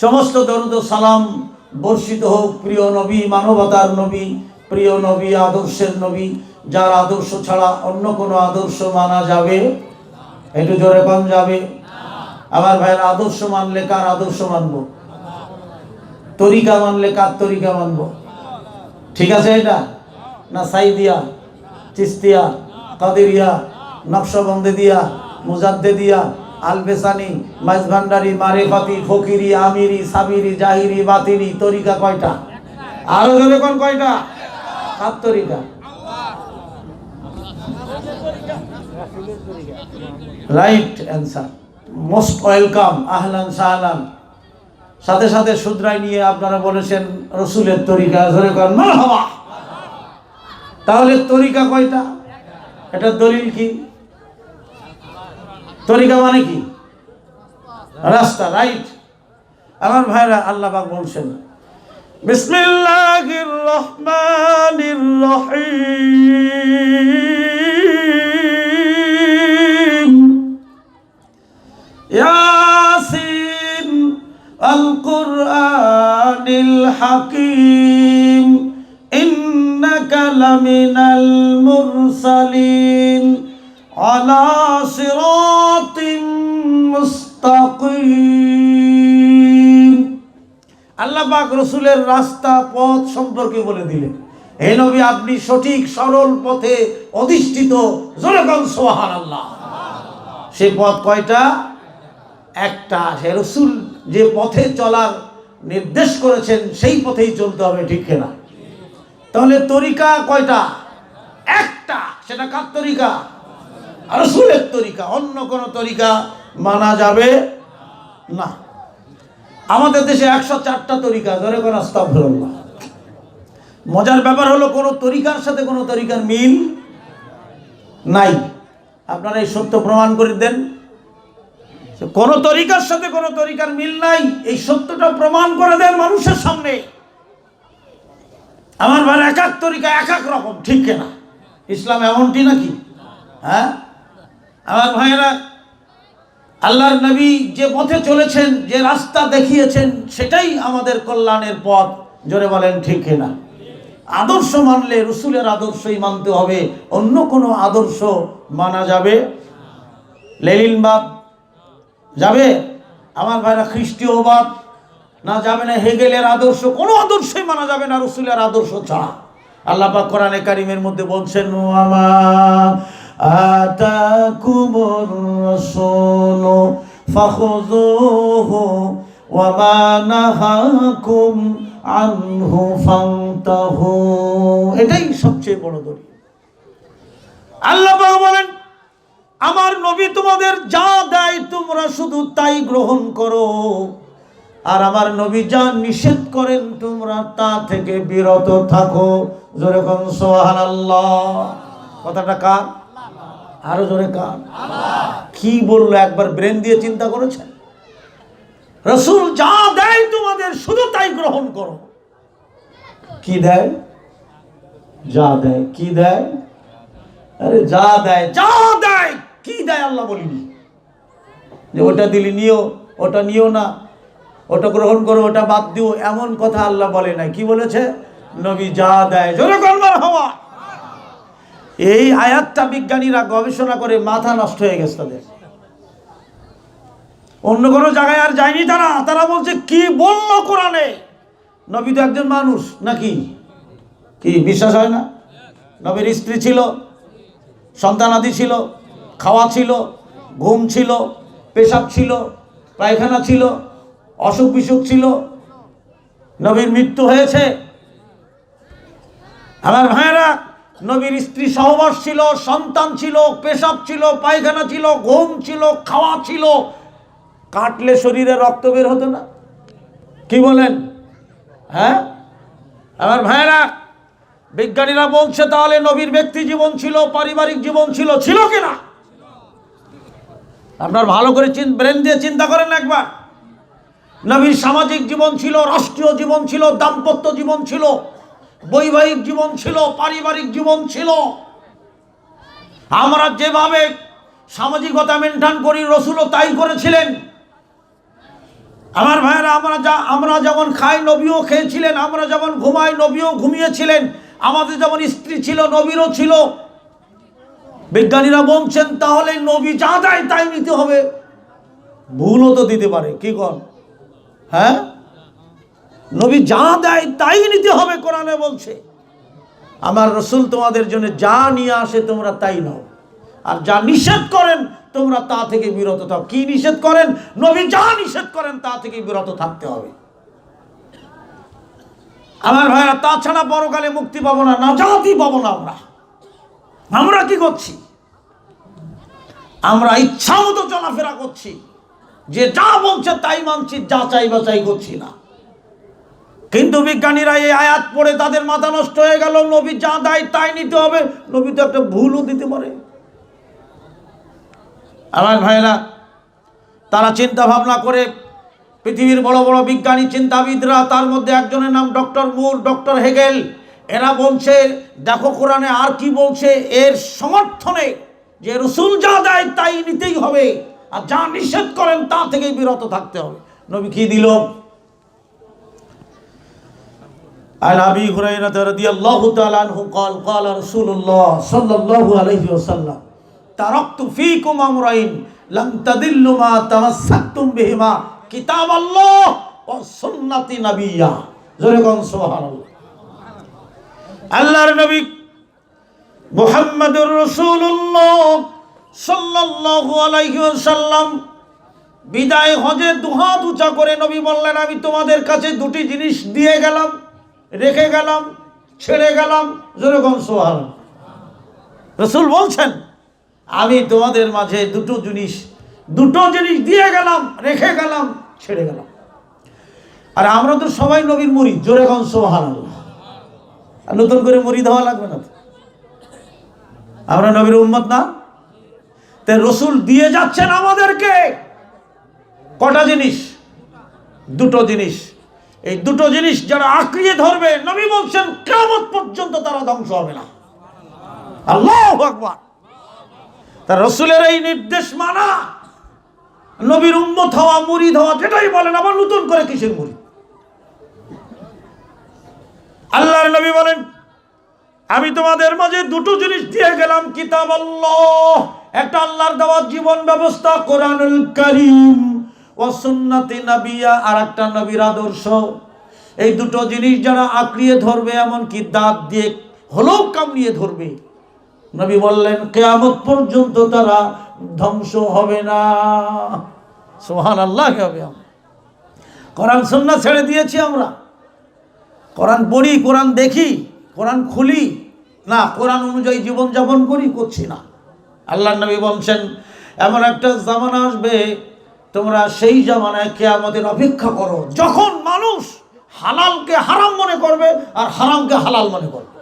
সমস্ত দরুদ সালাম বর্ষিত হোক প্রিয় নবী, মানবতার নবী, প্রিয় নবী, আদর্শের নবী, যার আদর্শ ছাড়া অন্য কোনো আদর্শ মানা যাবে? একটু জোরে কম যাবে? আমার ভাইয়ের আদর্শ মানলে কার আদর্শ মানবো? তরিকা মানলে কার তরিকা মানবো? ঠিক আছে এটা? না সাইদিয়া, চিস্তিয়া, কাদেরিয়া নকশবন্দে দিয়া মুজাদ্দে দিয়া আলবেসানি মাইজ ভান্ডারি মারেফাতি, ফকিরি, আমিরি, সাবিরি, জাহিরি বাতিরি তরিকা কয়টা? আরও ধরে কোন কয়টা? সাত তরিকা। Right answer. মোস্ট ওয়েলকাম, আহলান সাহলান। সাথে সাথে শুদ্রাই নিয়ে আপনারা বলেছেন রসুলের তরিকা, ধরে মারহাবা। তাহলে তরিকা কয়টা? এটা দলিল কি? তরিকা মানে কি? রাস্তা রাইট আমার ভাইরা আল্লাহ পাক বলছেন, বিসমিল্লাহির রহমানির রহিম। ইয়াসিন আল কুরআনিল হাকিম। ইন্নাকা লামিনাল মুরসালিন। আলা সিরাতিম মুস্তাকিম। আল্লাহ পাক রসুলের রাস্তা পথ সম্পর্কে বলে দিলেন। হে নবী, আপনি সঠিক, সরল পথে অধিষ্ঠিত। জনগণ সোহান আল্লাহ সে পথ কয়টা? একটা। সে রসুল, যে পথে চলার নির্দেশ করেছেন, সেই পথেই চলতে হবে, ঠিক কিনা? তাহলে তরিকা কয়টা? একটা। সেটা কার তরিকা? রসুলের তরিকা, অন্য কোনো তরিকা মানা যাবে না। আমাদের দেশে একশো চারটা তরিকা, ধরে কোন মজার ব্যাপার হলো, কোনো তরিকার সাথে কোনো তরিকার মিল নাই। আপনারা এই সত্য প্রমাণ করে দেন। কোন তরিকার সাথে কোনো তরিকার মিল নাই, এই সত্যটা প্রমাণ করে দেন মানুষের সামনে। আমার ভাই এক এক তরিকা এক এক রকম, ঠিক কেনা? ইসলাম এমনটি নাকি? হ্যাঁ? আমার ভাইয়েরা, আল্লাহর নবী যে পথে চলেছেন, যে রাস্তা দেখিয়েছেন, সেটাই আমাদের কল্যাণের পথ। জোরে বলেন, ঠিক না আদর্শ মানলে রসুলের আদর্শই মানতে হবে, অন্য কোনো আদর্শ মানা যাবে? লেলিনবাদ যাবে? আমার ভাইরা খ্রিস্টীয়বাদ না যাবে না হেগেলের আদর্শ, কোনো আদর্শই মানা যাবে না রসুলের আদর্শ ছাড়া। আল্লাহ কোরআনে কারিমের মধ্যে বলছেন আতাকুমুর রাসূলু ফাখুযুহু ওয়ামা নাহাকুম আনহু ফান্তাহু এটাই সবচেয়ে বড় দলিল। আল্লাহ বলেন, আমার নবী তোমাদের যা দেয় তোমরা শুধু তাই গ্রহণ করো। আর আমার নবী যা নিষেধ করেন তোমরা তা থেকে বিরত থাকো। জোরে কন সোহান কথাটা কার? আরও জোরে কার কি বলল? একবার ব্রেন দিয়ে চিন্তা করেছেন? রসুল যা দেয় তোমাদের, শুধু তাই গ্রহণ করো। কি দেয়? যা দেয়, কি দেয়? আরে যা দেয় যা দেয়, কি দেয় আল্লাহ বলিনি। যে ওটা দিলি, নিও, ওটা নিও না। ওটা গ্রহণ করো, ওটা বাদ দিও, এমন কথা আল্লাহ বলে নাই। কি বলেছে? নবী যা দেয়, জোরে হওয়া। এই আয়াতটা বিজ্ঞানীরা গবেষণা করে মাথা নষ্ট হয়ে গেছে তাদের। অন্য কোনো জায়গায় আর যায়নি তারা। তারা বলছে, কি বলল কোরআনে? নবী তো একজন মানুষ, নাকি? কি, বিশ্বাস হয় না? নবীর স্ত্রী ছিল সন্তানাদি ছিল, খাওয়া ছিল, ঘুম ছিল, পেশাব ছিল, পায়খানা ছিল, অসুখ বিসুখ ছিল। নবীর মৃত্যু হয়েছে। আমার ভাইয়েরা নবীর স্ত্রী সহবাস ছিল, সন্তান ছিল, পেশাব ছিল, পায়খানা ছিল, ঘুম ছিল, খাওয়া ছিল। কাটলে শরীরে রক্ত বের হতো না। কি বলেন? হ্যাঁ? আমার ভাইরা বিজ্ঞানীরা বলছে তাহলে নবীর ব্যক্তি জীবন ছিল, পারিবারিক জীবন ছিল ছিল কিনা? আপনার ভালো করে ব্রেন দিয়ে চিন্তা করেন একবার। নবীর সামাজিক জীবন ছিল, রাষ্ট্রীয় জীবন ছিল, দাম্পত্য জীবন ছিল। বৈবাহিক জীবন ছিল, পারিবারিক জীবন ছিল। আমরা যেভাবে সামাজিকতা মেনটেন করি, রসুলও তাই করেছিলেন। আমার ভাইয়েরা, আমরা যা, আমরা যেমন খাই, নবীও খেয়েছিলেন, আমরা যেমন ঘুমাই, নবীও ঘুমিয়েছিলেন। আমাদের যেমন স্ত্রী ছিল, নবীরও ছিল। বিজ্ঞানীরা বলছেন, তাহলে নবী যা দেয় তাই নিতে হবে। ভুলও তো দিতে পারে, কি কর হ্যাঁ? নবী যা দেয় তাই নিতে হবে কোরআনে বলছে। আমার রসুল তোমাদের জন্য যা নিয়ে আসে তোমরা তাই নাও। আর যা নিষেধ করেন, তোমরা তা থেকে বিরত থাও। কি নিষেধ করেন? নবী যা নিষেধ করেন, তা থেকে বিরত থাকতে হবে। আমার ভাইরা, তাছাড়া পরকালে মুক্তি পাবো না না জাতি পাবো না আমরা। আমরা কি করছি? আমরা ইচ্ছা মতো চলাফেরা করছি। যে যা বলছে তাই মানছি, যা চাই বা চাই করছি না। কিন্তু বিজ্ঞানীরা এই আয়াত পড়ে তাদের মাথা নষ্ট হয়ে গেল। নবী যা দেয় তাই নিতে হবে। নবী তো একটা ভুলও দিতে পারে। আমার ভাইরা তারা চিন্তা ভাবনা করে পৃথিবীর বড় বড় বিজ্ঞানী চিন্তাবিদরা, তার মধ্যে একজনের নাম ডক্টর মুর, ডক্টর হেগেল। এরা বলছে, দেখো কোরআনে আর কি বলছে? এর সমর্থনে যে রসুল যা দেয় তাই নিতেই হবে। আর যা নিষেধ করেন তা থেকেই বিরত থাকতে হবে। নবী কি দিল? عن ابي هريره رضي الله تعالى عنه قال قال رسول الله صلى الله عليه وسلم تركت فيكم امرين لم تضلوا ما تمسكتم بهما كتاب الله وسنه نبيا জোরে কোন সুবহানাল্লাহ আল্লাহর নবী মুহাম্মদুর রাসূলুল্লাহ সাল্লাল্লাহু আলাইহি ওয়াসাল্লাম বিদায় হজে দুহাত উঁচা করে নবী বললেন আমি তোমাদের কাছে দুটি জিনিস দিয়ে গেলাম রেখে গেলাম, ছেড়ে গেলাম, যেরকম সোহাল। রসুল বলছেন, আমি তোমাদের মাঝে দুটো জিনিস দুটো জিনিস দিয়ে গেলাম, রেখে গেলাম, ছেড়ে গেলাম। আর আমরা তো সবাই নবীর মুড়ি জোরে কন সোহান আর নতুন করে মুড়ি দেওয়া লাগবে না। আমরা নবীর উম্মত না? তাই রসুল দিয়ে যাচ্ছেন আমাদেরকে। কটা জিনিস? দুটো জিনিস। এই দুটো জিনিস যারা আঁকড়িয়ে ধরবে, নবী বলছেন কেমন পর্যন্ত তারা ধ্বংস হবে না। আল্লাহ আকবার। তার রসুলের এই নির্দেশ মানা। নবীর উম্মত হওয়া মুড়ি হওয়া, যেটাই বলেন, আবার নতুন করে কিসের মুড়ি আল্লাহর নবী বলেন, আমি তোমাদের মাঝে দুটো জিনিস দিয়ে গেলাম, কিতাব আল্লাহ। একটা আল্লাহর দেওয়া জীবন ব্যবস্থা, কোরআনুল করিম। ও সুন্নতি নবিয়া আর একটা নবীর আদর্শ। এই দুটো জিনিস যারা আঁকড়িয়ে ধরবে, এমনকি দাঁত দিয়ে হলেও কামড়িয়ে ধরবে, নবী বললেন, কেয়ামত পর্যন্ত তারা ধ্বংস হবে না। সোহান আল্লাহ হবে আমরা। কোরআন সন্না ছেড়ে দিয়েছি আমরা। কোরআন পড়ি, কোরআন দেখি, কোরআন খুলি। না, কোরআন অনুযায়ী জীবনযাপন করি, করছি না। আল্লাহ নবী বলছেন, এমন একটা জামানা আসবে তোমরা সেই জামানায় কেয়ামতের অপেক্ষা করো। যখন মানুষ হালালকে হারাম মনে করবে আর হারামকে হালাল মনে করবে।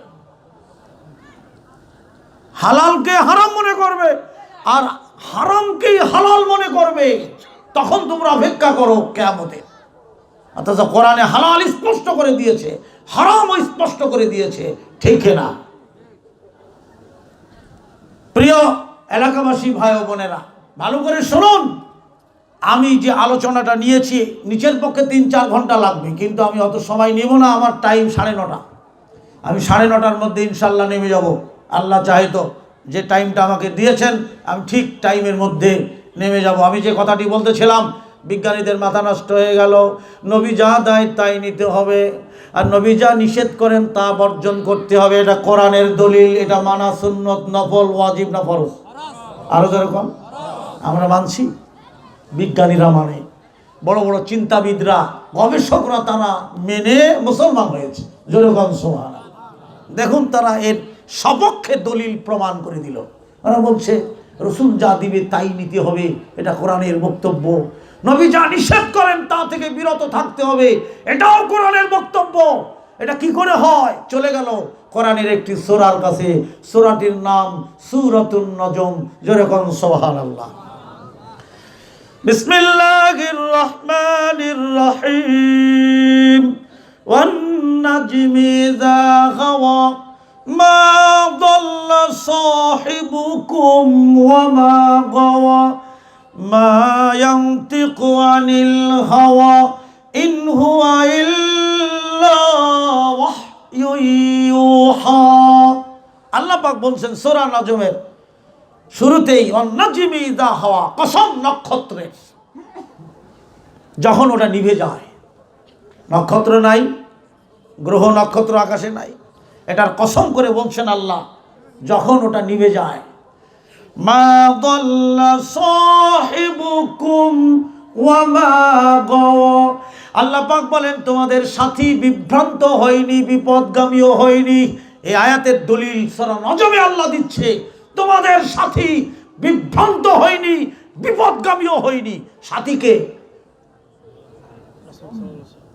হালালকে হারাম মনে করবে আর হারামকেই হালাল মনে করবে, তখন তোমরা অপেক্ষা করো কেয়ামতের অথচ কোরআনে হালাল স্পষ্ট করে দিয়েছে হারাম স্পষ্ট করে দিয়েছে, ঠিক না? প্রিয় এলাকাবাসী, ভাই বোনেরা, ভালো করে শুনুন। আমি যে আলোচনাটা নিয়েছি নিচের পক্ষে তিন চার ঘণ্টা লাগবে, কিন্তু আমি অত সময় নেব না, আমার টাইম সাড়ে নটা। আমি সাড়ে নটার মধ্যে ইনশাল্লাহ নেমে যাব। আল্লাহ চাহে তো যে টাইমটা আমাকে দিয়েছেন, আমি ঠিক টাইমের মধ্যে নেমে যাব। আমি যে কথাটি বলতেছিলাম, বিজ্ঞানীদের মাথা নষ্ট হয়ে গেল, নবী যা দেয় তাই নিতে হবে, আর নবী যা নিষেধ করেন তা বর্জন করতে হবে। এটা কোরআনের দলিল, এটা মানা সুন্নত, নফল, ওয়াজিব না ফরজ। আরও যেরকম আমরা মানছি। বিজ্ঞানীরা মানে বড় বড় চিন্তাবিদরা, গবেষকরা তারা মেনে মুসলমান হয়েছে। যেরকম সোহানা দেখুন তারা এর সপক্ষে দলিল প্রমাণ করে দিল। ওরা বলছে, রসুল যা দিবে তাই নিতে হবে। এটা কোরআনের বক্তব্য। নবী যা নিষেধ করেন তা থেকে বিরত থাকতে হবে। এটাও কোরআনের বক্তব্য। এটা কি করে হয়? চলে গেল কোরআনের একটি সোরার কাছে। সোরাটির নাম সুরতুন নজম। যেরকম সোহান আল্লাহ بسم الله الرحمن الرحيم والنجم إذا غوى ما ضل صاحبكم وما غوى মা ইয়ান্তিকু আনিল হাওয়া ইন হুয়া ইল্লা ওয়াহয়ু ইউহা আল্লাহ পাক বলছেন সূরা নাজমের শুরুতেই অন্নাজিমি ইদা হাওয়া কসম নক্ষত্রের যখন ওটা নিভে যায়, নক্ষত্র নাই, গ্রহ নক্ষত্র আকাশে নাই, এটার কসম করে বলছেন আল্লাহ, যখন ওটা নিভে যায়, মা দল্লা সাহিবুকুম আল্লাহ পাক বলেন, তোমাদের সাথী বিভ্রান্ত হয়নি, বিপদগামীও হয়নি। এই আয়াতের দলিল সরা নজমে আল্লাহ দিচ্ছে। তোমাদের সাথী বিভ্রান্ত হয়নি, বিপদগামীও হয়নি। সাথীকে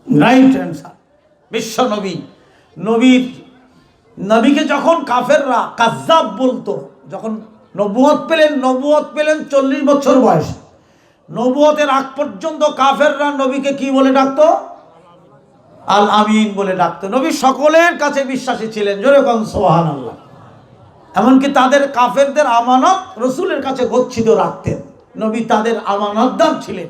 রাইট অ্যান্সার বিশ্ব নবী। নবীর নবীকে যখন কাফেররা কাজ্জাব বলতো, যখন নবুয়ত পেলেন নবুয়ত পেলেন চল্লিশ বছর বয়স। নবুয়তের আগ পর্যন্ত কাফেররা নবীকে কি বলে ডাকতো? আল আমিন বলে ডাকতো। নবী সকলের কাছে বিশ্বাসী ছিলেন। জোরে কন সোহান আল্লাহ এমনকি তাদের কাফেরদের আমানত রসুলের কাছে গচ্ছিত রাখতেন। নবী তাদের আমানতদার ছিলেন।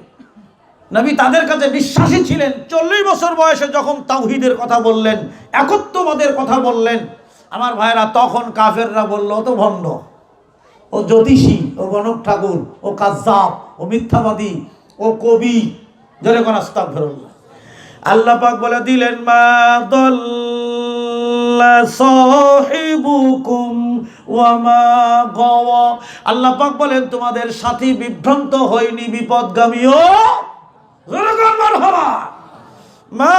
নবী তাদের কাছে বিশ্বাসী ছিলেন। চল্লিশ বছর বয়সে যখন তাওহিদের কথা বললেন, একত্ববাদের কথা বললেন, আমার ভাইরা তখন কাফেররা বলল, ও তো ভণ্ড, ও জ্যোতিষী, ও গণক ঠাকুর, ও কাজ্জাব, ও মিথ্যাবাদী, ও কবি। জোরে কোন আস্তাক আল্লাহ পাক বলে দিলেন, মা দল্লা সাহিবুকুম ওয়া মা গাওয়া। আল্লাহ পাক বলেন, তোমাদের সাথী বিভ্রান্ত হয়নি, বিপদগামীও মা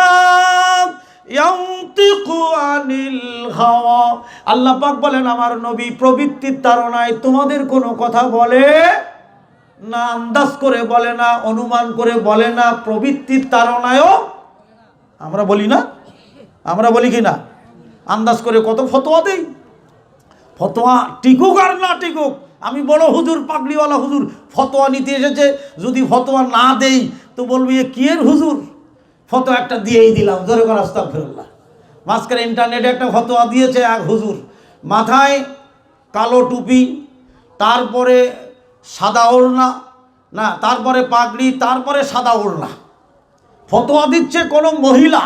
আল্লাহ পাক বলেন, আমার নবী প্রবৃত্তির তাড়নায় তোমাদের কোনো কথা বলে না, আন্দাজ করে বলে না, অনুমান করে বলে না, প্রবৃত্তির তাড়নায়ও আমরা বলি না? আমরা বলি কি না? আন্দাজ করে কত ফতোয়া দেই? ফতোয়া টিকুক আর না টিকুক, আমি বড় হুজুর, পাগড়িওয়ালা হুজুর, ফতোয়া নিতে এসেছে, যদি ফতোয়া না দেই, তো বলবি এ কি এর হুজুর? ফটো একটা দিয়েই দিলাম, জোরে করে আস্তাক ফেরল্লাহ মাঝখানে ইন্টারনেটে একটা ফতোয়া দিয়েছে এক হুজুর, মাথায় কালো টুপি, তারপরে সাদা ওড়না, না, তারপরে পাগড়ি, তারপরে সাদা ওড়না। ফতোয়া দিচ্ছে কোনো মহিলা।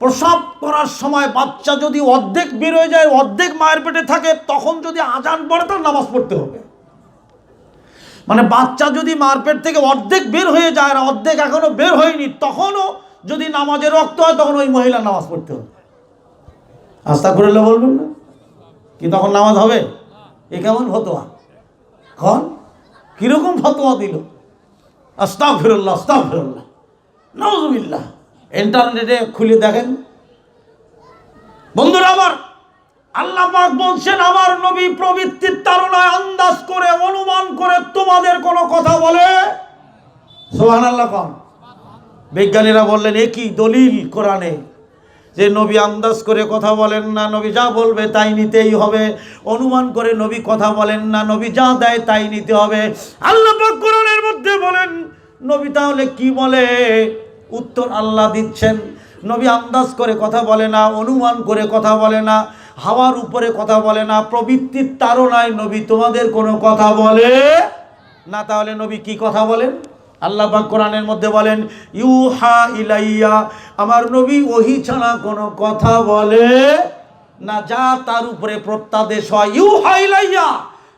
প্রসব করার সময় বাচ্চা যদি অর্ধেক বেরোয় যায়, অর্ধেক মায়ের পেটে থাকে, তখন যদি আজান পড়ে, তার নামাজ পড়তে হবে। মানে বাচ্চা যদি মার পেট থেকে অর্ধেক বের হয়ে যায় আর অর্ধেক এখনও বের হয়নি, তখনও যদি নামাজের রক্ত হয়, তখন ওই মহিলা নামাজ পড়তে হবে। আস্থা করে বলবেন না? কি তখন নামাজ হবে? এ কেমন ফতোয়া? খন কীরকম ফতোয়া দিল? আস্তাক ফিরল্লাহ আস্তাক ফিরল্লাহ নজবিল্লাহ ইন্টারনেটে খুলে দেখেন। বন্ধুরা আমার, আল্লাহ পাক বলছেন, আমার নবী প্রবৃত্তির তারণায় আন্দাজ করে, অনুমান করে তোমাদের কোনো কথা বলে? সোহান আল্লাহ কন। বিজ্ঞানীরা বললেন একই দলিল কোরআনে? যে নবী আন্দাজ করে কথা বলেন না, নবী যা বলবে তাই নিতেই হবে। অনুমান করে নবী কথা বলেন না, নবী যা দেয় তাই নিতে হবে। আল্লাহ পাক কোরআনের মধ্যে বলেন, নবী তাহলে কি বলে? উত্তর আল্লাহ দিচ্ছেন। নবী আন্দাজ করে কথা বলে না, অনুমান করে কথা বলে না, হাওয়ার উপরে কথা বলে না, প্রবৃত্তির তারনায় নবী তোমাদের কোনো কথা বলে না। তাহলে নবী কি কথা বলেন? আল্লাহ পাক কোরআনের মধ্যে বলেন, ইউহা ইলাইয়া আমার নবী ওহি ছাড়া কোনো কথা বলে না, যা তার উপরে প্রত্যাদেশ হয়। ইউহা ইলাইয়া,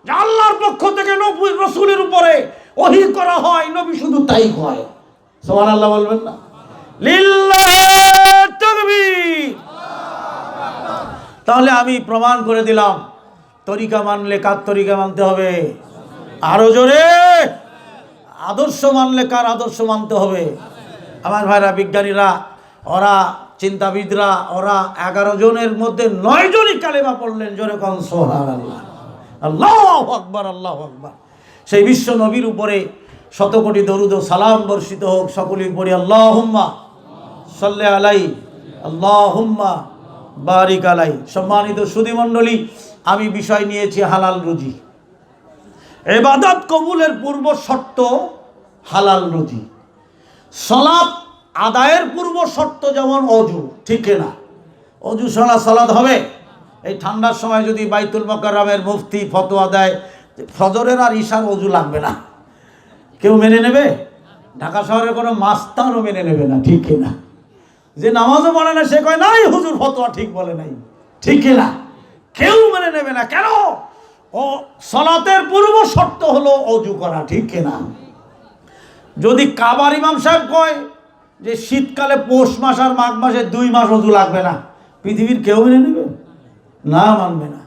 যা আল্লাহর পক্ষ থেকে নবী রসুলের উপরে ওহি করা হয়, নবী শুধু তাই কয় সোমান আল্লাহ বলবেন না? তাহলে আমি প্রমাণ করে দিলাম, তরিকা মানলে কার তরিকা মানতে হবে? আরও জোরে। আদর্শ মানলে কার আদর্শ মানতে হবে? আমার ভাইরা বিজ্ঞানীরা, ওরা চিন্তাবিদরা, ওরা এগারো জনের মধ্যে নয় জনই কালেমা পড়লেন, জোরে কন আল্লাহ আল্লাহ আকবর আল্লাহ আকবর। সেই বিশ্ব নবীর উপরে শত কোটি দরুদ সালাম বর্ষিত হোক সকলেই পড়ি আল্লাহ হুম্মা সাল্লে আলাই আল্লাহ হুম্মা বারিক আলাই সম্মানিত সুধীমণ্ডলী, আমি বিষয় নিয়েছি হালাল রুজি। এবাদত কবুলের পূর্ব শর্ত হালাল রুজি। সলাপ আদায়ের পূর্ব শর্ত যেমন অজু, ঠিক না? অজু ছাড়া সালাদ হবে? এই ঠান্ডার সময় যদি বাইতুল মকারামের মুফতি ফতোয়া দেয়, ফজরের আর ঈশার অজু লাগবে না। কেউ মেনে নেবে? ঢাকা শহরের কোনো মাস্তানও মেনে নেবে না, ঠিক কিনা? যে নামাজও পড়ে না, সে কয় নাই হুজুর, ফতোয়া ঠিক বলে নাই। ঠিক কিনা? কেউ মেনে নেবে না, কেন? ও, সলাতের পূর্ব শর্ত হলো অজু করা, ঠিক কিনা? যদি কাবার ইমাম সাহেব কয় যে শীতকালে পৌষ মাস আর মাঘ মাসে দুই মাস অজু লাগবে না, পৃথিবীর কেউ মেনে নেবে? না, মানবে না।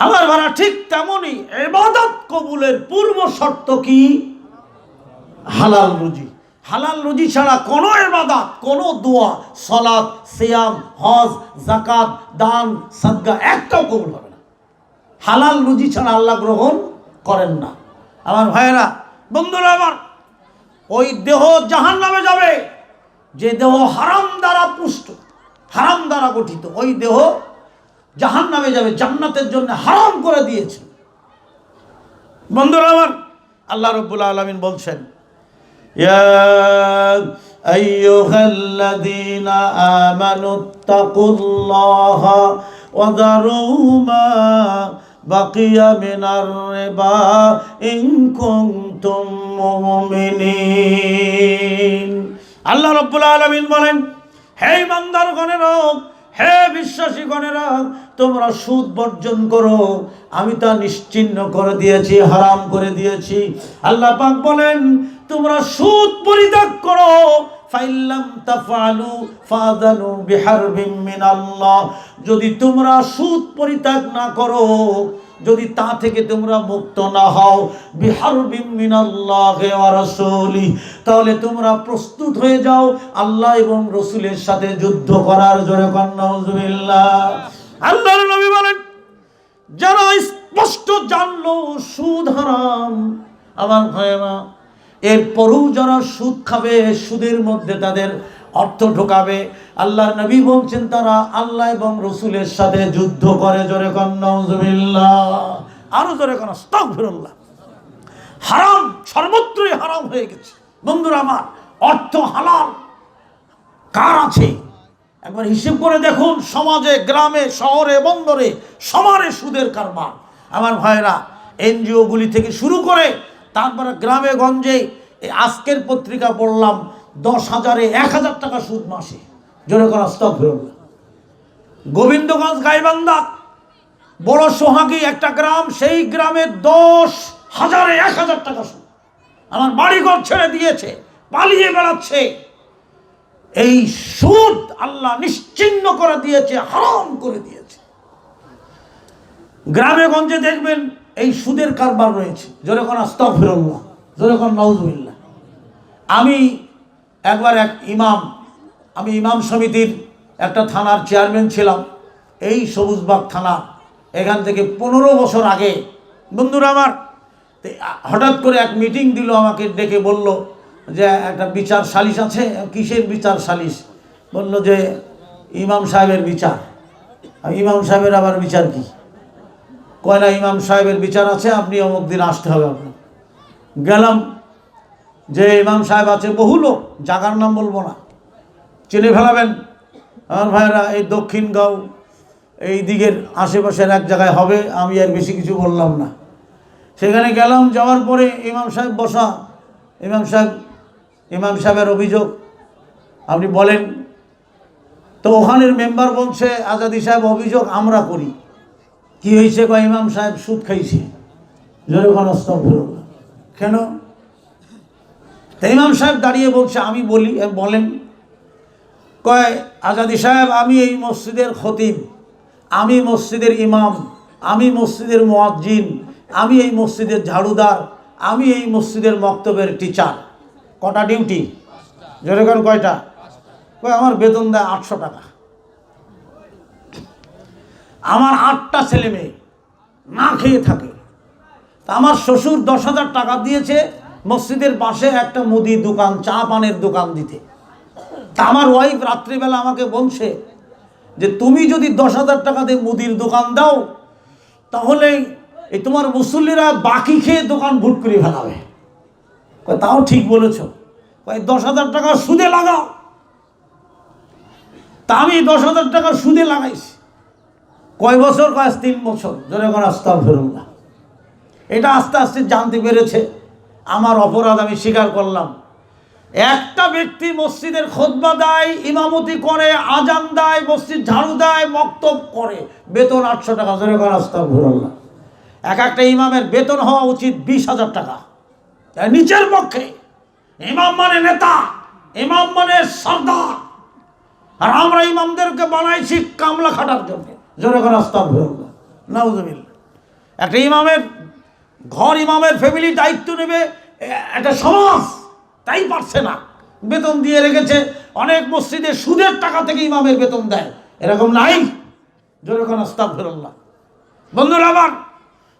আমার ভাড়া ঠিক তেমনই, এবাদত কবুলের পূর্ব শর্ত কি? হালাল রুজি। হালাল রুজি ছাড়া কোনো এবাদাত কোনো দোয়া সলাদ সিয়াম, হজ জাকাত দান, সাদগা একটাও কবুল হবে না। হালাল রুজি ছাড়া আল্লাহ গ্রহণ করেন না। আমার ভাইয়েরা, বন্ধুরা আমার, ওই দেহ জাহান নামে যাবে, যে দেহ হারাম দ্বারা পুষ্ট, হারাম দ্বারা গঠিত, ওই দেহ জাহান নামে যাবে, জান্নাতের জন্য হারাম করে দিয়েছে। বন্ধুরা আমার, আল্লাহ রব্বুল আলমিন বলছেন يا أيها الذين آمنوا اتقوا الله وذروا ما بقي من الربا إن كنتم مؤمنين আল্লাহ রব্বুল আলমিন বলেন হে ইমানদার গণেরা হে বিশ্বাসী গণেরা তোমরা সুদ বর্জন করো আমি তা নিশ্চিন্ন করে দিয়েছি হারাম করে দিয়েছি আল্লাহ পাক বলেন তোমরা সুদ পরিত্যাগ করো। যদি তোমরা সুদ পরিত্যাগ না করো, যদি তা থেকে তোমরা মুক্ত না হও ওয়া রাসূলি, তাহলে তোমরা প্রস্তুত হয়ে যাও আল্লাহ এবং রসুলের সাথে যুদ্ধ করার জোরে কন্নাউজুবিল্লাহ আল্লাহর নবী বলেন, যারা স্পষ্ট জানলো সুদ হারাম, আমার ভাইয়েরা এরপরও যারা সুদ খাবে, সুদের মধ্যে তাদের অর্থ ঢোকাবে। আল্লাহ নবী বলছেন, তারা আল্লাহ এবং রসুলের সাথে যুদ্ধ করে। জোরে আরও জোরে আস্তাগফিরুল্লাহ। হারাম, সর্বত্রই হারাম হয়ে গেছে। বন্ধুরা আমার, অর্থ হালাল। কার আছে? একবার হিসেব করে দেখুন, সমাজে, গ্রামে, শহরে, বন্দরে সমারে সুদের কারবার। আমার ভাইরা, এনজিওগুলি থেকে শুরু করে তারপরে গ্রামে গঞ্জে আজকের পত্রিকা পড়লাম, দশ হাজারে এক হাজার টাকা সুদ মাসে। জোরে করা স্তক ফেরল গোবিন্দগঞ্জ, গাইবান্ধা, বড় সোহাগী একটা গ্রাম, সেই গ্রামে দশ হাজারে এক হাজার টাকা সুদ। আমার বাড়িঘর ছেড়ে দিয়েছে, পালিয়ে বেড়াচ্ছে। এই সুদ আল্লাহ নিশ্চিন্ন করে দিয়েছে, হারাম করে দিয়েছে। গ্রামে গঞ্জে দেখবেন এই সুদের কারবার রয়েছে। যেরকম আস্তক ফিরল্লাহ যেরকম নজুবিল্লাহ আমি একবার এক ইমাম, আমি ইমাম সমিতির একটা থানার চেয়ারম্যান ছিলাম। এই সবুজবাগ থানা, এখান থেকে পনেরো বছর আগে, বন্ধুরা আমার হঠাৎ করে এক মিটিং দিল আমাকে, ডেকে বলল যে একটা বিচার সালিশ আছে, কিসের বিচার সালিশ? বলল যে ইমাম সাহেবের বিচার। ইমাম সাহেবের আবার বিচার কি? কয় না, ইমাম সাহেবের বিচার আছে আপনি অমুক দিন আসতে হবে আপনার। গেলাম, যে ইমাম সাহেব আছে, বহু লোক, জাগার নাম বলব না। চিনে ফেলাবেন, আমার ভাইরা এই দক্ষিণগাঁও এই দিকের আশেপাশের এক জায়গায় হবে, আমি আর বেশি কিছু বললাম না। সেখানে গেলাম, যাওয়ার পরে ইমাম সাহেব বসা। ইমাম সাহেব, ইমাম সাহেবের অভিযোগ, আপনি বলেন। তো ওখানের মেম্বার বলছে, আজাদি সাহেব, অভিযোগ আমরা করি। কি হয়েছে কয় ইমাম সাহেব? সুদ খাইছে। জোরে ঘনস্তম কেন? তা ইমাম সাহেব দাঁড়িয়ে বলছে, আমি বলি বলেন। কয়, আজাদি সাহেব, আমি এই মসজিদের খতিব, আমি মসজিদের ইমাম, আমি মসজিদের মোয়াজ্জিন, আমি এই মসজিদের ঝাড়ুদার, আমি এই মসজিদের মক্তবের টিচার। কটা ডিউটি? যেরকম কয়টা? কয়, আমার বেতন দেয় আটশো টাকা। আমার আটটা ছেলে মেয়ে না খেয়ে থাকে। তা আমার শ্বশুর দশ হাজার টাকা দিয়েছে মসজিদের পাশে একটা মুদির দোকান, চা পানের দোকান দিতে। তা আমার ওয়াইফ রাত্রিবেলা আমাকে বলছে যে, তুমি যদি দশ হাজার টাকা দিয়ে মুদির দোকান দাও, তাহলে এই তোমার মুসল্লিরা বাকি খেয়ে দোকান ভুট করে ফেলাবে। তাও ঠিক বলেছ। কয়, দশ হাজার টাকা সুদে লাগাও। তা আমি দশ হাজার টাকা সুদে লাগাইছি। কয় বছর? কয় তিন বছর। করে আস্তা ফেরুল্লাহ এটা আস্তে আস্তে জানতে পেরেছে। আমার অপরাধ আমি স্বীকার করলাম। একটা ব্যক্তি মসজিদের খোদবা দেয়, ইমামতি করে, আজান দেয়, মসজিদ ঝাড়ু দেয়, মক্তব করে। বেতন আটশো টাকা করা রাস্তা ঘুরল্লা এক একটা ইমামের বেতন হওয়া উচিত বিশ হাজার টাকা। নিচের পক্ষে। ইমাম মানে নেতা, ইমাম মানে সর্দার। আর আমরা ইমামদেরকে বানাইছি কামলা খাটার জন্য। জোরে করে নাউজবিল্লা একটা ইমামের ঘর, ইমামের ফ্যামিলি দায়িত্ব নেবে একটা সমাজ, তাই পারছে না। বেতন দিয়ে রেখেছে, অনেক মসজিদে সুদের টাকা থেকে ইমামের বেতন দেয়। এরকম নাই। জোরে কোন আস্তাব ফেরল্লাহ বন্ধুরা আমার,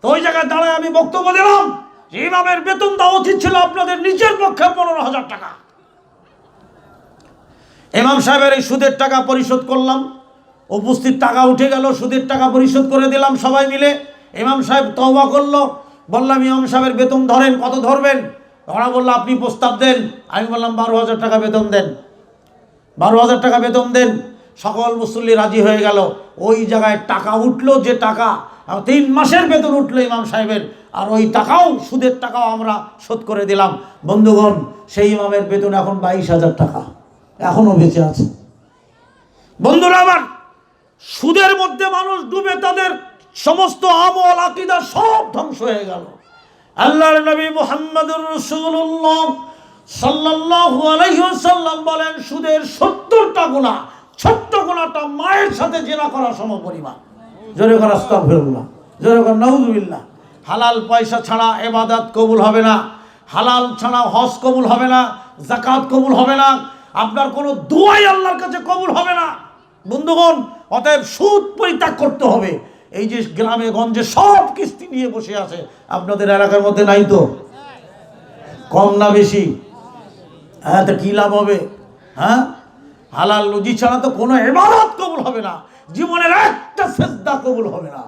তো ওই জায়গায় দাঁড়ায় আমি বক্তব্য দিলাম ইমামের বেতন দেওয়া উচিত ছিল আপনাদের নিজের পক্ষে পনেরো হাজার টাকা। ইমাম সাহেবের এই সুদের টাকা পরিশোধ করলাম। উপস্থিত টাকা উঠে গেল, সুদের টাকা পরিশোধ করে দিলাম সবাই মিলে। ইমাম সাহেব তওবা করল। বললাম, ইমাম সাহেবের বেতন ধরেন, কত ধরবেন? ওরা বলল, আপনি প্রস্তাব দেন। আমি বললাম, বারো হাজার টাকা বেতন দেন। বারো হাজার টাকা বেতন দেন। সকল মুসল্লি রাজি হয়ে গেল। ওই জায়গায় টাকা উঠল, যে টাকা তিন মাসের বেতন উঠল ইমাম সাহেবের। আর ওই টাকাও, সুদের টাকাও আমরা শোধ করে দিলাম। বন্ধুগণ, সেই ইমামের বেতন এখন বাইশ হাজার টাকা। এখনও বেঁচে আছে। বন্ধুরা আমার সুদের মধ্যে মানুষ ডুবে, তাদের সমস্ত আমল, আকিদা সব ধ্বংস হয়ে গেল। আল্লাহর নবী মুহাম্মদুর সাল্লাল্লাহু আলাইহি ওয়াসাল্লাম বলেন, সুদের 70টা গুনাহ ছোট্ট গুনাহটা মায়ের সাথে জেনা করা সমপরিমাণ। জোরে করে আস্তাগফিরুল্লাহ, জোরে করে নাউযুবিল্লাহ হালাল পয়সা ছাড়া ইবাদত কবুল হবে না, হালাল ছাড়া হজ কবুল হবে না জাকাত কবুল হবে না, আপনার কোনো দোয়াই আল্লাহর কাছে কবুল হবে না। বন্ধুগণ, অতএব সুদ পরিত্যাগ করতে হবে। এই যে গ্রামে, গঞ্জে সব কিস্তি নিয়ে বসে আছে। আপনাদের এলাকার মধ্যে নাই তো? কম না বেশি? হ্যাঁ তা কী লাভ হবে? হ্যাঁ? হালাল লুজি ছাড়া তো কোনো এবাদত কবুল হবে না। জীবনের একটা শ্রদ্ধা কবুল হবে না।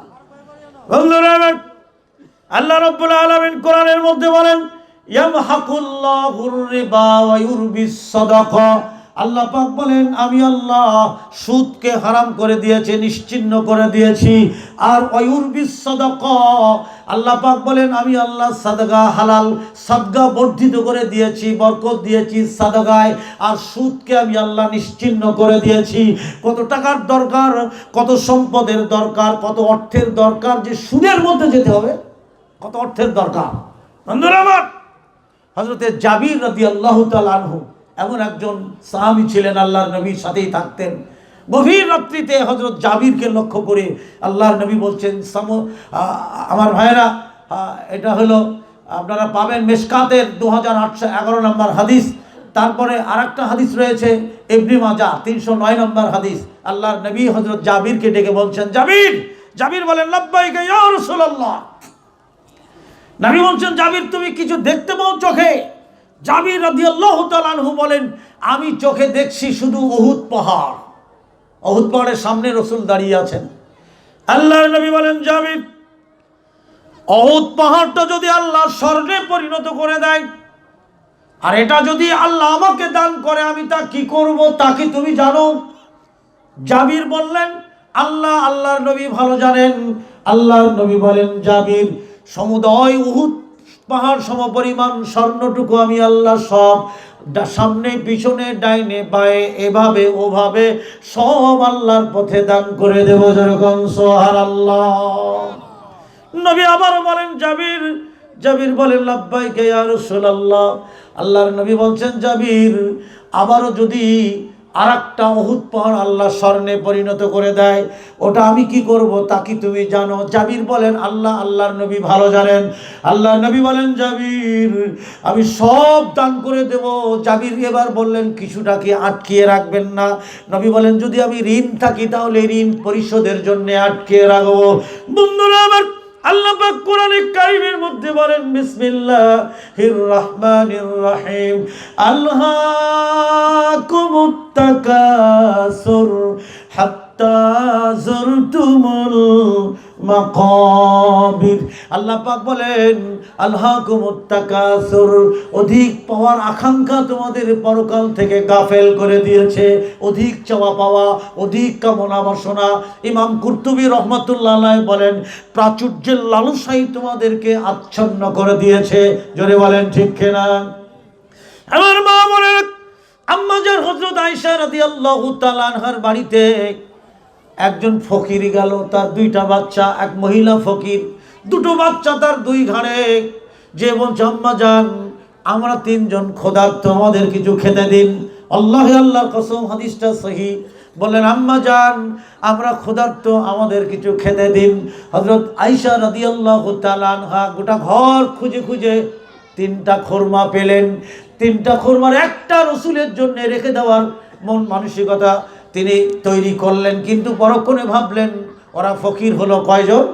আল্লাহ রব্বুল আলামিন কোরআনের মধ্যে বলেন, ইয়ামহাকুল্লাহুর রিবা ওয়া ইউরবিস সাদাকা। আল্লাহ পাক বলেন, আমি আল্লাহ সুদকে হারাম করে দিয়েছি নিশ্চিহ্ন করে দিয়েছি। আর অয়ুরবিস সাদাকা। আল্লাহ পাক বলেন, আমি আল্লাহ সাদগা হালাল, সাদগা বর্ধিত করে দিয়েছি, বরকত দিয়েছি সাদগায় আর সুদকে আমি আল্লাহ নিশ্চিহ্ন করে দিয়েছি। কত টাকার দরকার, কত সম্পদের দরকার, কত অর্থের দরকার, যে সুদের মধ্যে যেতে হবে, কত অর্থের দরকার। বন্ধুরা আমার হজরতে জাবির রদি আল্লাহ আনহু এমন একজন সাহাবি ছিলেন, আল্লাহর নবীর সাথেই থাকতেন। গভীর রাত্রিতে হজরত জাবিরকে লক্ষ্য করে আল্লাহর নবী বলছেন, সাম আমার ভাইয়েরা এটা হলো, আপনারা পাবেন মেশকাতের দু হাজার আটশো এগারো নম্বর হাদিস। তারপরে আর একটা হাদিস রয়েছে এমনি মাজা তিনশো নয় নম্বর হাদিস। আল্লাহর নবী হজরত জাবিরকে ডেকে বলছেন, জাবির জাবির বলেন, লব্বাইকে রাসূলুল্লাহ। নবী বলছেন, জাবির, তুমি কিছু দেখতে পাও চোখে? জাবির আনহু বলেন, আমি চোখে দেখছি শুধু অহুদ পাহাড়। অহুদ পাহাড়ের সামনে রসুল দাঁড়িয়ে আছেন। আল্লাহর নবী বলেন, জাবির, অহুদ পাহাড়টা যদি আল্লাহ স্বর্ণে পরিণত করে দেয়, আর এটা যদি আল্লাহ আমাকে দান করে, আমি তা কি করব, তা কি তুমি জানো? জাবির বললেন, আল্লাহ, আল্লাহর নবী ভালো জানেন। আল্লাহর নবী বলেন, জাবির, সমুদয় উহুদ পাহাড় সমপরিমাণ স্বর্ণটুকু আমি আল্লাহ সব। সামনে, পিছনে, ডাইনে বায়ে এভাবে, ওভাবে সব আল্লাহর পথে দান করে দেব যেরকম সোহার আল্লাহ নবী আবার বলেন জাবির। জাবির বলেন, লাব্বাইকে ইয়া আল্লাহ আল্লাহর নবী বলছেন, জাবির, আবারও যদি আর একটা অহুদ পাহাড় আল্লাহ স্বর্ণে পরিণত করে দেয়। ওটা আমি কি করব তা কি তুমি জানো? জাবির বলেন, আল্লাহ, আল্লাহর নবী ভালো জানেন। আল্লাহ নবী বলেন, জাবির, আমি সব দান করে দেব। জাবির এবার বললেন, কিছুটা কি আটকিয়ে রাখবেন না? নবী বলেন, যদি আমি ঋণ থাকি তাহলে ঋণ পরিশোধের জন্য আটকিয়ে রাখব। বন্ধুরা আমার আল্লাহ পাক কোরআনে কারিমের মধ্যে বলেন বিসমিল্লাহির রহমানির রহিম। আল্লাহকুমুত তাকাসুর হাত্তা যুরতুমুল মাকাবির। আল্লাহ পাক বলেন আল্লাহকুমুত তাকাসুর অধিক পাওয়ার আকাঙ্ক্ষা তোমাদের পরকাল থেকে গাফেল করে দিয়েছে। অধিক চাওয়া পাওয়া, অধিক কামনা বাসনা। ইমাম কুর্তুবী রহমতুল্লাহ বলেন, প্রাচুর্যের লালসাই তোমাদেরকে আচ্ছন্ন করে দিয়েছে। জোরে বলেন, ঠিক কিনা? আমার মা বলেন আম্মাজার হজরত আয়সা রাদিয়াল্লাহু তাআলা আনহার বাড়িতে একজন ফকির গেল, তার দুইটা বাচ্চা, এক মহিলা ফকির। দুটো বাচ্চা তার দুই ঘাড়ে। যে বলছে, আম্মা যান আমরা তিনজন ক্ষুধার্ত, আমাদের কিছু খেতে দিন। আল্লাহ আল্লাহর কসম, হাদিসটা সহি। বললেন, আম্মা যান আমরা ক্ষুধার্ত, আমাদের কিছু খেতে দিন। হজরত আইসা রাদিয়াল্লাহু তাআলা আনহা গোটা ঘর খুঁজে খুঁজে তিনটা খোরমা পেলেন। তিনটা খোরমার একটা রসুলের জন্য রেখে দেওয়ার মন মানসিকতা তিনি তৈরি করলেন, কিন্তু পরক্ষণে ভাবলেন, ওরা ফকির হলো কয়জন?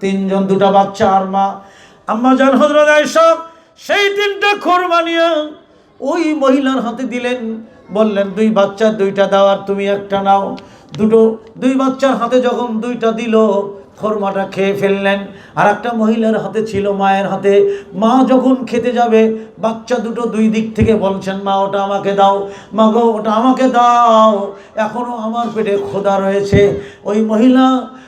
তিনজন, দুটা বাচ্চা আর মা। আম্মা জান হজরত আয়েশা, সেই তিনটা খোরবানিয়া নিয়ে ওই মহিলার হাতে দিলেন, বললেন, দুই বাচ্চা, দুইটা দেওয়ার তুমি একটা নাও। দুটো, দুই বাচ্চার হাতে যখন দুইটা দিল খোরমাটা খেয়ে ফেললেন। আর একটা মহিলার হাতে ছিল মায়ের হাতে। মা যখন খেতে যাবে, বাচ্চা দুটো দুই দিক থেকে বলছেন, মা, ওটা আমাকে দাও। মা গো, ওটা আমাকে দাও। এখনও আমার পেটে খোদা রয়েছে। ওই মহিলা,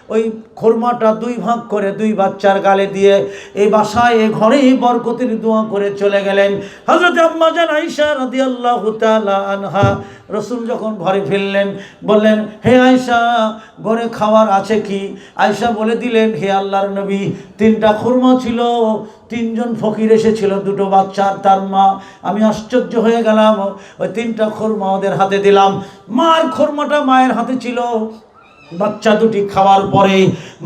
ওই খোরমাটা দুই ভাগ করে দুই বাচ্চার গালে দিয়ে এই বাসায় এ ঘরেই বরকতির দোয়া করে চলে গেলেন। হজরত আম্মাজান আইসা রাদিয়াল্লাহু তাআলা আনহা রসুল যখন ঘরে ফিরলেন, বললেন, হে আয়সা ঘরে খাওয়ার আছে কি? আয়সা বলে দিলেন, হে আল্লাহর নবী, তিনটা খুরমা ছিল, তিনজন ফকির এসেছিল, দুটো বাচ্চা তার মা। আমি আশ্চর্য হয়ে গেলাম, ওই তিনটা খোরমা ওদের হাতে দিলাম। মার খোরমাটা মায়ের হাতে ছিল বাচ্চা দুটি খাওয়ার পরে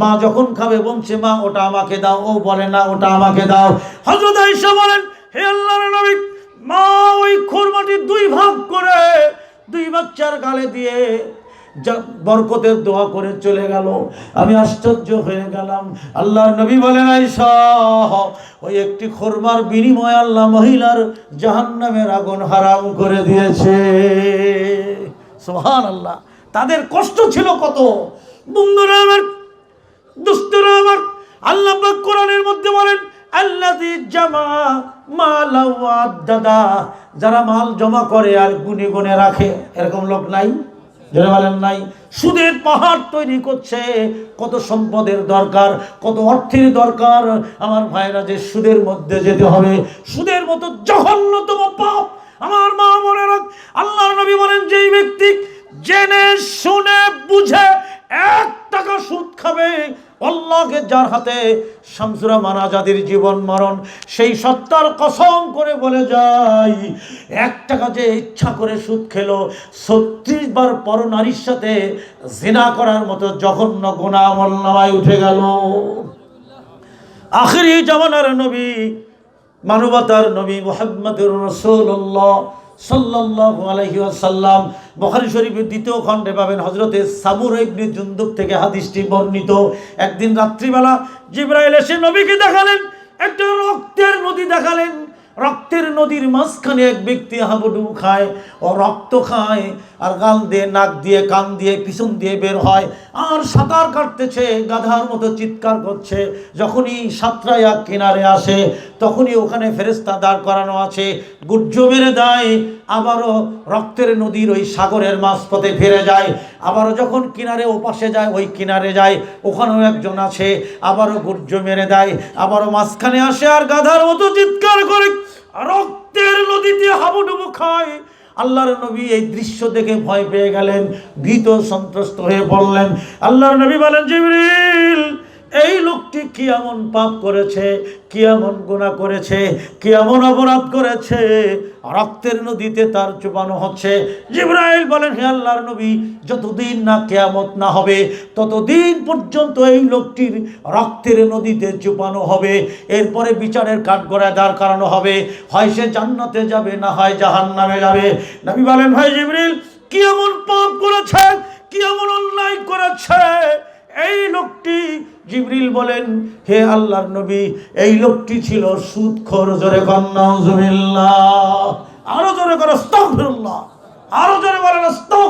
মা যখন খাবে বলছে, মা, ওটা আমাকে দাও। ও বলে, না, ওটা আমাকে দাও। হজরত আয়েশা বলেন, হে আল্লাহর নবী, মা ওই খোরমাটি দুই ভাগ করে দুই বাচ্চার গালে দিয়ে বরকতের দোয়া করে চলে গেল। আমি আশ্চর্য হয়ে গেলাম। আল্লাহর নবী বলেন আইসা ওই একটি খোরমার বিনিময়ে আল্লাহ মহিলার জাহান্নামের আগুন হারাম করে দিয়েছে। সোহান আল্লাহ তাদের কষ্ট ছিল কত? বন্ধুরা আমার দুস্তরা আমার, আল্লাহ কোরআনের মধ্যে বলেন, আল্লাযী জামা মাল দাদা যারা মাল জমা করে আর গুনে গুনে রাখে, এরকম লোক নাই? যারা বলেন নাই? সুদের পাহাড় তৈরি করছে, কত সম্পদের দরকার, কত অর্থের দরকার। আমার ভাইরা যে সুদের মধ্যে যেতে হবে, সুদের মতো জঘন্যতম পাপ। আমার মা মনে রাখ আল্লাহ নবী বলেন, যেই ব্যক্তি জেনে শুনে বুঝে এক টাকা সুদ খাবে। আল্লাহকে যার হাতে শামসুরা মানাজাদের জীবন মরণ, সেই সত্তার কসম করে বলে যাই, এক টাকা যে ইচ্ছা করে সুদ খেলো, ছত্রিশ বার পর নারীর সাথে জিনা করার মতো জঘন্য গোনা আমল নামায় উঠে গেল। আখেরি জামানার নবী, মানবতার নবী মোহাম্মদুর রসুল্লাহ সাল্লাল্লাহু আলহি আসাল্লাম বখারি শরীফের দ্বিতীয় খণ্ডে পাবেন হজরতে সাবুর ইবনে জুন্দুক থেকে হাদিসটি বর্ণিত। একদিন রাত্রিবেলা জিব্রাইল এসে নবীকে দেখালেন, একটা রক্তের নদী দেখালেন। রক্তের নদীর মাঝখানে এক ব্যক্তি হাবুডুবু খায় ও রক্ত খায়, আর গাল দিয়ে, নাক দিয়ে, কান দিয়ে, পিছন দিয়ে বের হয়। আর সাঁতার কাটতেছে, গাধার মতো চিৎকার করছে। যখনই সাঁতরাইয়া কিনারে আসে, তখনই ওখানে ফেরেস্তা দাঁড় করানো আছে। গুজ্জ মেরে দেয় আবারও রক্তের নদীর ওই সাগরের মাঝপথে ফিরে যায়। আবারও যখন কিনারে ওপাশে যায়, ওই কিনারে যায়। ওখানেও একজন আছে আবারও গুর্জ মেরে দেয়। আবারও মাঝখানে আসে আর গাধার মতো চিৎকার করে। রক্তের নদীতে হাবুডুবু খায়। আল্লাহর নবী এই দৃশ্য দেখে ভয় পেয়ে গেলেন, ভীত সন্ত্রস্ত হয়ে পড়লেন। আল্লাহর নবী বলেন, জিবরিল এই লোকটি কি এমন পাপ করেছে, কি এমন গুণা করেছে, কি এমন অপরাধ করেছে? রক্তের নদীতে তার চুপানো হচ্ছে। জিব্রাইল বলেন, হে আল্লাহর নবী, যতদিন না কেয়ামত না হবে, ততদিন পর্যন্ত এই লোকটির রক্তের নদীতে চুপানো হবে। এরপরে বিচারের কাঠগড়ায় দাঁড় করানো হবে। হয় সে জান্নাতে যাবে, না হয় জাহান্নামে যাবে। নবী বলেন ভাই জিবরিল কি এমন পাপ করেছে, কি এমন অন্যায় করেছে? এই লোকটি জিবরিল বলেন, হে আল্লাহর নবী, এই লোকটি ছিল সুদখোর জোরে কন্যা আরও জোরে করে আরও জোরে বলেন স্তক